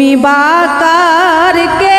তুমি বাকার কে